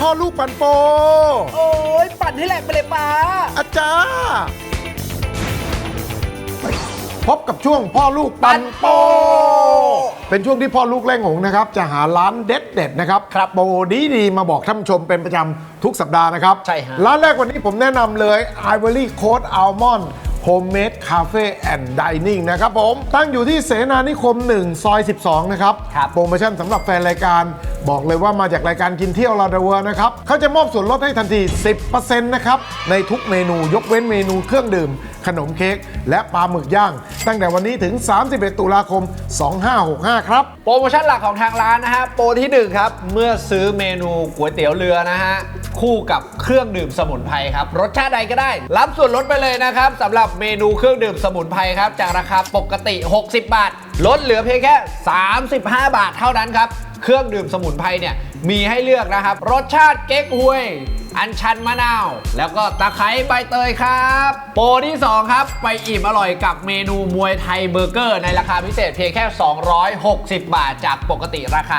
พ่อลูกปันโป โอ้ยปั่นให้แหลกไปเลยป้า อาจารย์พบกับช่วงพ่อลูกปันโป เป็นช่วงที่พ่อลูกเล่งหงนะครับ จะหาร้านเด็ดเด็ดๆนะครับครับโปรดีดีๆมาบอกท่านผู้ชมเป็นประจำทุกสัปดาห์นะครับ ใช่ฮะ ร้านแรกวันนี้ผมแนะนำเลย Ivory Coast Almond Homemade Cafe and Dining นะครับผม ตั้งอยู่ที่เสนานิคม 1 ซอย 12 นะครับ ครับโปรโมชั่นสำหรับแฟนรายการ บอกเลยว่ามาจากรายการกินเที่ยวลาเดเวอร์นะครับเขาจะมอบส่วนลดให้ทันที 10%นะครับ ในทุกเมนูยกเว้นเมนูเครื่องดื่ม ขนมเค้กและปลาหมึกย่าง ตั้งแต่วันนี้ถึง 31 ตุลาคม 2565 ครับ โปรโมชั่นหลักของทางร้านนะฮะโปรที่ 1 ครับ เมื่อซื้อเมนูก๋วยเตี๋ยวเรือนะฮะคู่กับเครื่องดื่มสมุนไพรครับ รสชาติใดก็ได้ รับส่วนลดไปเลยนะครับสำหรับเมนูเครื่องดื่มสมุนไพรครับ จากราคาปกติ 60 บาท ลดเหลือเพียงแค่ 35 บาทเท่านั้นครับ เครื่องดื่มสมุนไพรเนี่ยมีให้เลือกนะครับ รสชาติเก๊กฮวย อัญชันมะนาว แล้วก็ตะไคร้ใบเตยครับ โปรที่ 2 ครับ ไปอิ่มอร่อยกับเมนูมวยไทยเบอร์เกอร์ ในราคาพิเศษเพียงแค่ 260 บาท จากปกติราคา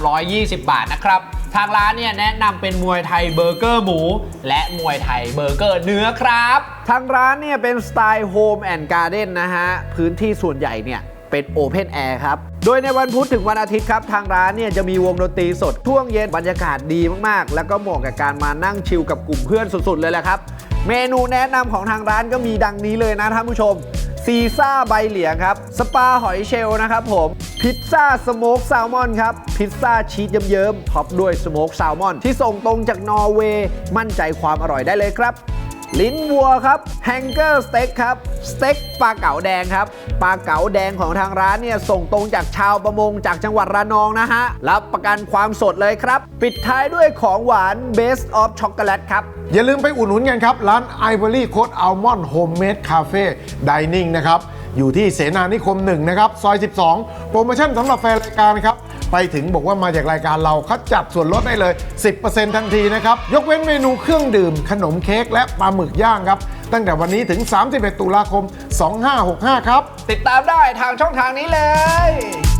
320 บาทนะครับทางร้านเนี่ยแนะนำเป็นมวยไทยเบอร์เกอร์หมู และมวยไทยเบอร์เกอร์เนื้อครับ ทางร้านเนี่ยเป็นสไตล์โฮมแอนด์การ์เด้นนะฮะ พื้นที่ส่วนใหญ่เนี่ย เป็นโอเพนแอร์ครับ โดยในวันพุธถึงวันอาทิตย์ครับ ทางร้านเนี่ยจะมีวงดนตรีสดช่วงเย็นบรรยากาศดีมากๆ แล้วก็เหมาะกับการมานั่งชิลกับกลุ่มเพื่อนสุดๆ เลยแหละครับ เมนูแนะนำของทางร้านก็มีดังนี้เลยนะท่านผู้ชมซีซ่าใบเหลียงครับ สปาหอยเชลล์นะครับผม พิซซ่าสโมกแซลมอนครับ พิซซ่าชีสเยิ้มๆท็อปด้วยสโมกแซลมอน ที่ส่งตรงจากนอร์เวย์มั่นใจความอร่อยได้เลยครับ ลิ้นวัวครับแฮงเกอร์สเต็กครับ สเต็กปลาเก๋าแดงครับปลาเก๋าแดงของทางร้านเนี่ยส่งตรงจากชาวประมงจากจังหวัดระนองนะฮะรับประกันความสดเลยครับ ปิดท้ายด้วยของหวาน Best of Chocolate ครับ อย่าลืมไปอุดหนุนกันครับ ร้าน Ivory Coast Almond Homemade Cafe Dining นะครับ อยู่ที่เสนานิคม 1 นะครับ ซอย 12 โปรโมชั่นสำหรับแฟนรายการครับ ไปถึงบอกว่ามาจากรายการเราเขาจัดส่วนลดได้เลย 10%ทันทีนะครับ ยกเว้นเมนูเครื่องดื่ม ขนมเค้กและปลาหมึกย่างครับ ตั้งแต่วันนี้ถึง 31 ตุลาคม 2565 ครับ ติดตามได้ทางช่องทางนี้เลย